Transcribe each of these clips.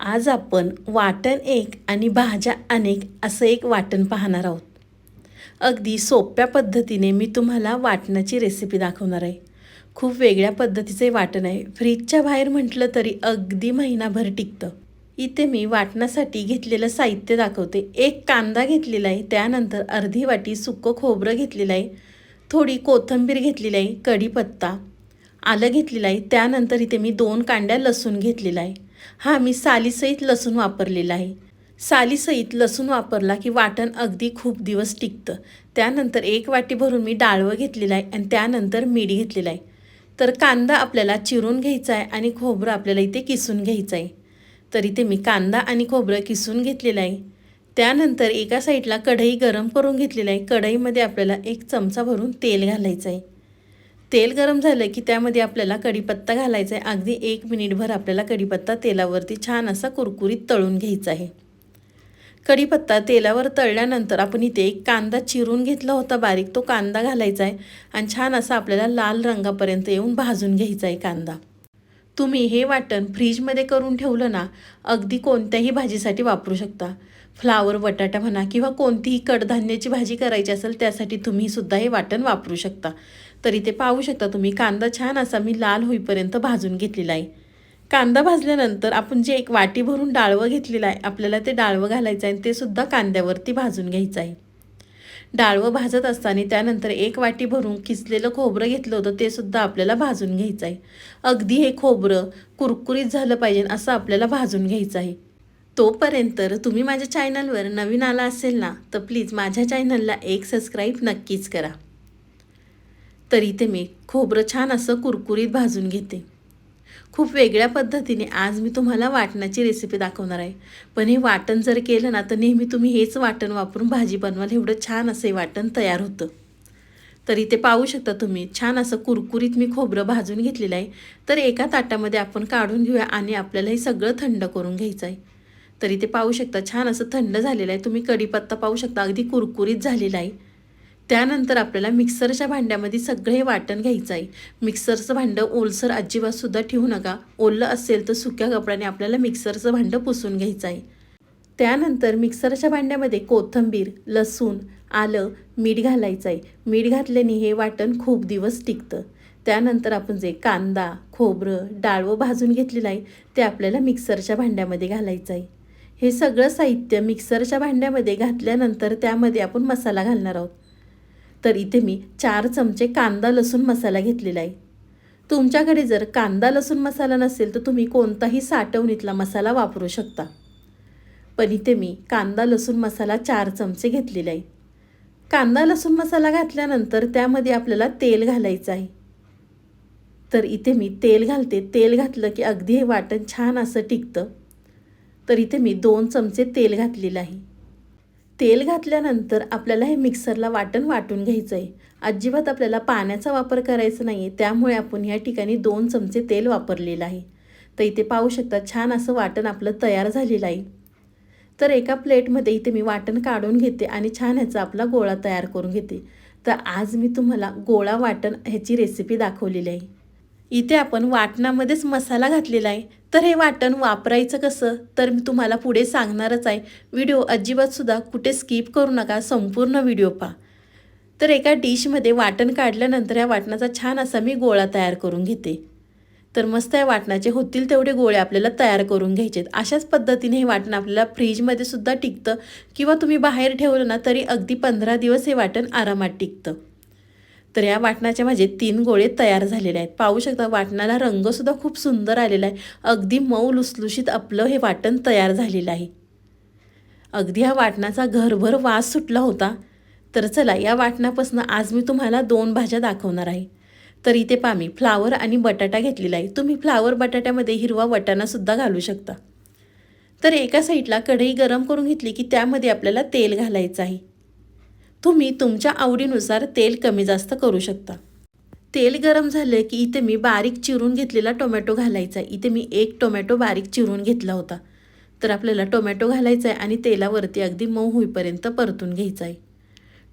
आज आपण वाटण एक आणि भाज्या अनेक असं एक वाटण पाहणार आहोत. अगदी सोप्या पद्धतीने मी तुम्हाला वाटणाची रेसिपी दाखवणार आहे. खूप वेगळ्या पद्धतीचे वाटण आहे. फ्रीजच्या बाहेर म्हटलं तरी अगदी महिनाभर टिकतं. इथे मी वाटणासाठी घेतलेलं साहित्य दाखवते. एक कांदा घेतलेला आहे. त्यानंतर अर्धी वाटी सुकं खोबरं घेतलेलं आहे. थोडी कोथिंबीर घेतलेली आहे. कढीपत्ता आलं घेतलेलं आहे. त्यानंतर इथे मी दोन कांड्या लसूण घेतलेला आहे. हां मी सालीसहित लसूण वापरलेला आहे. सालीसहित लसूण वापरला की वाटण अगदी खूप दिवस टिकतं. त्यानंतर एक वाटी भरून मी डाळवं घेतलेलं आहे आणि त्यानंतर मीठ घेतलेलं आहे. तर कांदा आपल्याला चिरून घ्यायचा आहे आणि खोबरं आपल्याला इथे किसून घ्यायचं आहे. तर इथे मी कांदा आणि खोबरं किसून घेतलेलं आहे. त्यानंतर एका साईडला कढई गरम करून घेतलेलं आहे. कढईमध्ये आपल्याला एक चमचा भरून तेल घालायचं आहे. तेल गरम झालं की त्यामध्ये आपल्याला कढीपत्ता घालायचा आहे. अगदी एक मिनिटभर आपल्याला कढीपत्ता तेलावरती छान असा कुरकुरीत तळून घ्यायचा आहे. कढीपत्ता तेलावर तळल्यानंतर आपण इथे एक कांदा चिरून घेतला होता बारीक तो कांदा घालायचा आहे आणि छान असा आपल्याला लाल रंगापर्यंत येऊन भाजून घ्यायचा आहे कांदा. तुम्ही हे वाटण फ्रीजमध्ये करून ठेवलं ना अगदी कोणत्याही भाजीसाठी वापरू शकता. फ्लावर बटाटा म्हणा किंवा कोणतीही कडधान्याची भाजी करायची असेल त्यासाठी तुम्ही सुद्धा हे वाटण वापरू शकता. तर इथे पाहू शकता तुम्ही कांदा छान असा मी लाल होईपर्यंत भाजून घेतलेला आहे. कांदा भाजल्यानंतर आपण जे एक वाटी भरून डाळवं घेतलेलं आहे आपल्याला ते डाळवं घालायचं आहे आणि ते सुद्धा कांद्यावरती भाजून घ्यायचं आहे. डाळवं भाजत असताना त्यानंतर एक वाटी भरून किसलेलं खोबरं घेतलं होतं ते सुद्धा आपल्याला भाजून घ्यायचं आहे. अगदी हे खोबरं कुरकुरीत झालं पाहिजे असं आपल्याला भाजून घ्यायचं आहे. तोपर्यंत तुम्ही माझ्या चॅनलवर नवीन आला असेल ना तर प्लीज माझ्या चॅनलला एक सबस्क्राईब नक्कीच करा. तर इथे मी खोबरं छान असं कुरकुरीत भाजून घेते. खूप वेगळ्या पद्धतीने आज मी तुम्हाला वाटणाची रेसिपी दाखवणार आहे. पण हे वाटण जर केलं ना तर नेहमी तुम्ही हेच वाटण वापरून भाजी बनवाल. एवढं छान असं हे वाटण तयार होतं. तर इथे पाहू शकता तुम्ही छान असं कुरकुरीत मी खोबरं भाजून घेतलेलं आहे. तर एका ताटामध्ये आपण काढून घेऊया आणि आपल्याला हे सगळं थंड करून घ्यायचं आहे. तर इथे पाहू शकता छान असं थंड झालेलं आहे. तुम्ही कढीपत्ता पाहू शकता अगदी कुरकुरीत झालेला आहे. त्यानंतर आपल्याला मिक्सरच्या भांड्यामध्ये सगळं हे वाटण घ्यायचं आहे. मिक्सरचं भांडं ओलसर अजिबातसुद्धा ठेवू नका. ओलं असेल तर सुक्या कपड्याने आपल्याला मिक्सरचं भांडं पुसून घ्यायचं आहे. त्यानंतर मिक्सरच्या भांड्यामध्ये कोथिंबीर लसूण आलं मीठ घालायचं आहे. मीठ घातल्याने हे वाटण खूप दिवस टिकतं. त्यानंतर आपण जे कांदा खोबरं डाळवं भाजून घेतलेलं आहे ते आपल्याला मिक्सरच्या भांड्यामध्ये घालायचं आहे. हे सगळं साहित्य मिक्सरच्या भांड्यामध्ये घातल्यानंतर त्यामध्ये आपण मसाला घालणार आहोत. तर इथे मी चार चमचे कांदा लसूण मसाला घेतलेला आहे. तुमच्याकडे जर कांदा लसूण मसाला नसेल तर तुम्ही कोणताही साठवणीतला मसाला वापरू शकता. पण इथे मी कांदा लसूण मसाला चार चमचे घेतलेला आहे. कांदा लसूण मसाला घातल्यानंतर त्यामध्ये आपल्याला तेल घालायचं आहे. तर इथे मी तेल घालते. तेल घातलं की अगदी हे वाटण छान असं टिकतं. तर इथे मी दोन चमचे तेल घातलेलं आहे. तेल घातल्यानंतर आपल्याला हे मिक्सरला वाटण वाटून घ्यायचं आहे अजिबात आपल्याला पाण्याचा वापर करायचा नाही आहे त्यामुळे आपण या ठिकाणी दोन चमचे तेल वापरलेलं आहे. तर इथे पाहू शकता छान असं वाटण आपलं तयार झालेलं आहे. तर एका प्लेटमध्ये इथे मी वाटण काढून घेते आणि छान ह्याचा आपला गोळा तयार करून घेते. तर आज मी तुम्हाला गोळा वाटण ह्याची रेसिपी दाखवलेली आहे. इथे आपण वाटणामध्येच मसाला घातलेला आहे. तर हे वाटण वापरायचं कसं? तर मी तुम्हाला पुढे सांगणारच आहे. व्हिडिओ अजिबातसुद्धा कुठे स्किप करू नका. संपूर्ण व्हिडिओ पहा. तर एका डिशमध्ये वाटण काढल्यानंतर या वाटणाचा छान असा मी गोळा तयार करून घेते. तर मस्त या वाटणाचे होतील तेवढे गोळे आपल्याला तयार करून घ्यायचे अशाच पद्धतीने हे वाटण आपल्याला फ्रीजमध्ये सुद्धा टिकतं. किंवा तुम्ही बाहेर ठेवलं ना तरी अगदी पंधरा दिवस हे वाटण आरामात टिकतं. तर या वाटणाचे माझे तीन गोळे तयार झालेले आहेत. पाहू शकता वाटणाला रंगसुद्धा खूप सुंदर आलेला आहे. अगदी मऊ लुसलुशीत आपलं हे वाटण तयार झालेलं आहे. अगदी ह्या वाटणाचा घरभर वास सुटला होता. तर चला या वाटणापासून आज मी तुम्हाला दोन भाज्या दाखवणार आहे. तर इथे पा मी फ्लावर आणि बटाटा घेतलेला आहे. तुम्ही फ्लावर बटाट्यामध्ये हिरवा वटाणासुद्धा घालू शकता. तर एका साईडला कढई गरम करून घेतली की त्यामध्ये आपल्याला तेल घालायचं आहे. तुम्ही तुमच्या आवडीनुसार तेल कमी जास्त करू शकता. तेल गरम झालं की इथे मी बारीक चिरून घेतलेला टोमॅटो घालायचा. आहे इथे मी एक टोमॅटो बारीक चिरून घेतला होता. तर आपल्याला टोमॅटो घालायचा आहे आणि तेलावरती अगदी मऊ होईपर्यंत परतून घ्यायचा आहे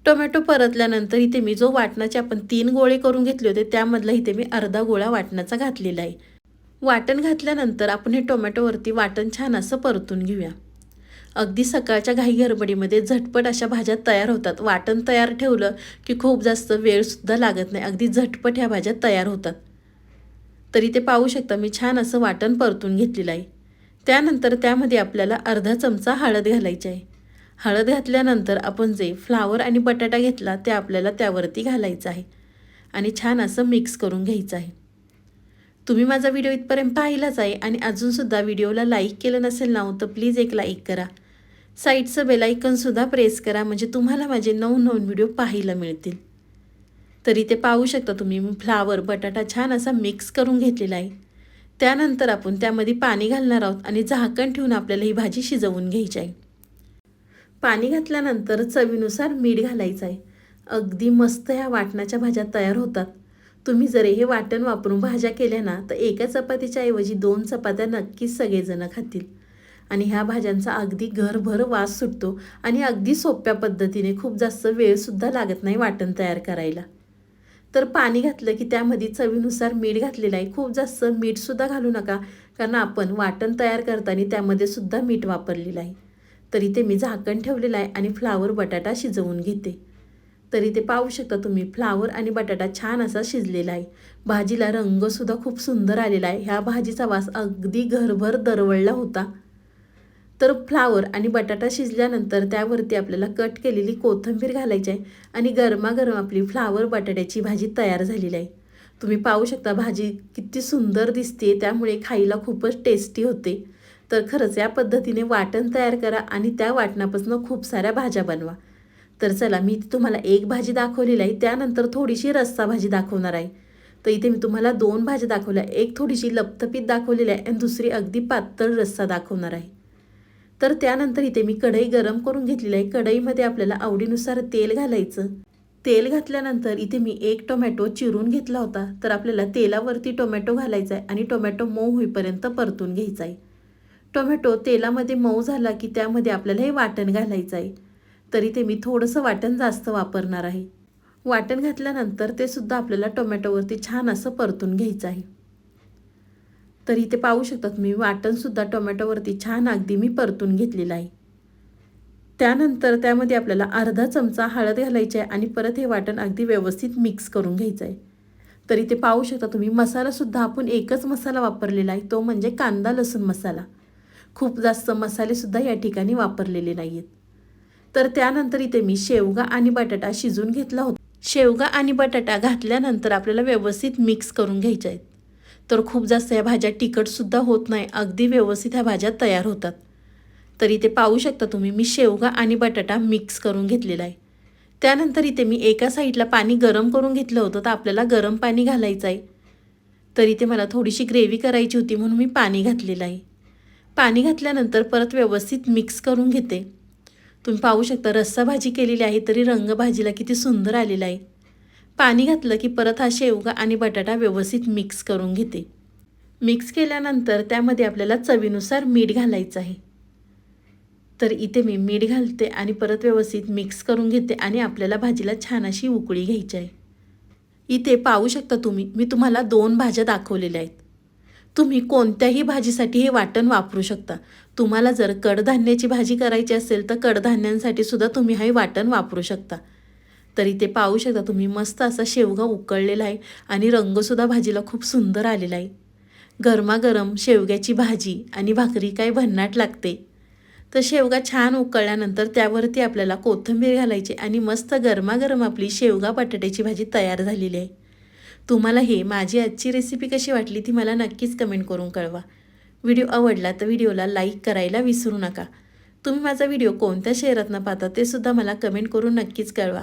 टोमॅटो परतल्यानंतर इथे मी जो वाटणाचे आपण तीन गोळे करून घेतले होते त्यामधला इथे मी अर्धा गोळा वाटणाचा घातलेला आहे वाटण घातल्यानंतर आपण हे टोमॅटोवरती वाटण छान असं परतून घेऊया. अगदी सकाळच्या घाई गडबडीमध्ये झटपट अशा भाज्या तयार होतात. वाटण तयार ठेवलं की खूप जास्त वेळसुद्धा लागत नाही. अगदी झटपट ह्या भाज्या तयार होतात. तरी ते पाहू शकता मी छान असं वाटण परतून घेतलेलं आहे. त्यानंतर त्यामध्ये आपल्याला अर्धा चमचा हळद घालायची आहे. हळद घातल्यानंतर आपण जे फ्लावर आणि बटाटा घेतला ते आपल्याला त्यावरती घालायचं आहे आणि छान असं मिक्स करून घ्यायचं आहे. तुम्ही माझा व्हिडिओ इथपर्यंत पाहिलाच आहे आणि अजूनसुद्धा व्हिडिओला लाईक केलं नसेल ना हो, तर प्लीज एक लाईक करा. साईडचं बेलायकनसुद्धा प्रेस करा. म्हणजे तुम्हाला माझे नवनवीन व्हिडिओ पाहायला मिळतील. तरी ते पाहू शकता तुम्ही. फ्लावर बटाटा छान असा मिक्स करून घेतलेला आहे. त्यानंतर आपण त्यामध्ये पाणी घालणार आहोत आणि झाकण ठेवून आपल्याला ही भाजी शिजवून घ्यायची आहे. पाणी घातल्यानंतर चवीनुसार मीठ घालायचं आहे. अगदी मस्त ह्या वाटणाच्या भाज्या तयार होतात. तुम्ही जर हे वाटण वापरून भाज्या केल्या ना तर एका चपातीच्या ऐवजी दोन चपात्या नक्कीच सगळेजणं खातील. आणि ह्या भाज्यांचा अगदी घरभर वास सुटतो आणि अगदी सोप्या पद्धतीने खूप जास्त वेळसुद्धा लागत नाही वाटण तयार करायला. तर पाणी घातलं की त्यामध्ये चवीनुसार मीठ घातलेलं आहे. खूप जास्त मीठसुद्धा घालू नका कारण आपण वाटण तयार करताना त्यामध्ये सुद्धा मीठ वापरलेलं आहे. तरी ते मी झाकण ठेवलेलं आहे आणि फ्लावर बटाटा शिजवून घेते. तरी ते पाहू शकता तुम्ही फ्लावर आणि बटाटा छान असा शिजलेला आहे. भाजीला रंगसुद्धा खूप सुंदर आलेला आहे. ह्या भाजीचा वास अगदी घरभर दरवळला होता. तर फ्लावर आणि बटाटा शिजल्यानंतर त्यावरती आपल्याला कट केलेली कोथिंबीर घालायची आहे आणि गरमागरम आपली फ्लावर बटाट्याची भाजी तयार झालेली आहे. तुम्ही पाहू शकता भाजी किती सुंदर दिसते त्यामुळे खायला खूपच टेस्टी होते. तर खरंच या पद्धतीने वाटण तयार करा आणि त्या वाटणापासून खूप साऱ्या भाज्या बनवा. तर चला मी तुम्हाला एक भाजी दाखवलेली आहे त्यानंतर थोडीशी रस्सा भाजी दाखवणार आहे. तर इथे मी तुम्हाला दोन भाज्या दाखवल्या एक थोडीशी लपथपीत दाखवलेली आहे आणि दुसरी अगदी पातळ रस्सा दाखवणार आहे. तर त्यानंतर इथे मी कढई गरम करून घेतलेली आहे. कढईमध्ये आपल्याला आवडीनुसार तेल घालायचं. तेल घातल्यानंतर इथे मी एक टोमॅटो चिरून घेतला होता. तर आपल्याला तेलावरती टोमॅटो घालायचा आहे आणि टोमॅटो मऊ होईपर्यंत परतून घ्यायचा आहे. टोमॅटो तेलामध्ये मऊ झाला की त्यामध्ये आपल्याला हे वाटण घालायचं आहे. तरी ते मी थोडंसं वाटण जास्त वापरणार आहे. वाटण घातल्यानंतर ते सुद्धा आपल्याला टोमॅटोवरती छान असं परतून घ्यायचं आहे. तर इथे पाहू शकतात मी वाटणसुद्धा टोमॅटोवरती छान अगदी मी परतून घेतलेलं आहे. त्यानंतर त्यामध्ये आपल्याला अर्धा चमचा हळद घालायची आहे आणि परत हे वाटण अगदी व्यवस्थित मिक्स करून घ्यायचं आहे. तर इथे पाहू शकता तुम्ही मसालासुद्धा आपण एकच मसाला वापरलेला आहे तो म्हणजे कांदा लसूण मसाला. खूप जास्त मसालेसुद्धा या ठिकाणी वापरलेले नाही आहेत तर त्यानंतर इथे मी शेवगा आणि बटाटा शिजून घेतला होता. शेवगा आणि बटाटा घातल्यानंतर आपल्याला व्यवस्थित मिक्स करून घ्यायचे आहेत. तर खूप जास्त या भाज्या तिखटसुद्धा होत नाही. अगदी व्यवस्थित ह्या भाज्या तयार होतात. तर इथे पाहू शकता तुम्ही मी शेवगा आणि बटाटा मिक्स करून घेतलेला आहे. त्यानंतर इथे मी एका साईडला पाणी गरम करून घेतलं होतं तर आपल्याला गरम पाणी घालायचं आहे. तर इथे मला थोडीशी ग्रेव्ही करायची होती म्हणून मी पाणी घातलेलं आहे. पाणी घातल्यानंतर परत व्यवस्थित मिक्स करून घेते. तुम्ही पाहू शकता रस्सा भाजी केलेली आहे तरी रंग भाजीला किती सुंदर आलेला आहे. पाणी घातलं की परत हा शेवगा आणि बटाटा व्यवस्थित मिक्स करून घेते. मिक्स केल्यानंतर त्यामध्ये आपल्याला चवीनुसार मीठ घालायचं आहे. तर इथे मी मीठ घालते आणि परत व्यवस्थित मिक्स करून घेते आणि आपल्याला भाजीला छान अशी उकळी घ्यायची आहे. इथे पाहू शकता तुम्ही मी तुम्हाला दोन भाज्या दाखवलेल्या आहेत. तुम्ही कोणत्याही भाजीसाठी हे वाटण वापरू शकता. तुम्हाला जर कडधान्याची भाजी करायची असेल तर कडधान्यांसाठी सुद्धा तुम्ही हे वाटण वापरू शकता. तरी ते पाहू शकता. तुम्ही मस्त असा शेवगा उकळलेला आहे आणि रंगसुद्धा भाजीला खूप सुंदर आलेला आहे. गरमागरम शेवग्याची भाजी आणि भाकरी काय भन्नाट लागते. तर शेवगा छान उकळल्यानंतर त्यावरती आपल्याला कोथिंबीर घालायची आणि मस्त गरमागरम आपली शेवगा बटाट्याची भाजी तयार झालेली आहे. तुम्हाला हे माझी आजची रेसिपी कशी वाटली ती मला नक्कीच कमेंट करून कळवा. व्हिडिओ आवडला तर व्हिडिओला लाईक करायला विसरू नका. तुम्ही माझा व्हिडिओ कोणत्या शहरातनं पाहता ते सुद्धा मला कमेंट करून नक्कीच कळवा.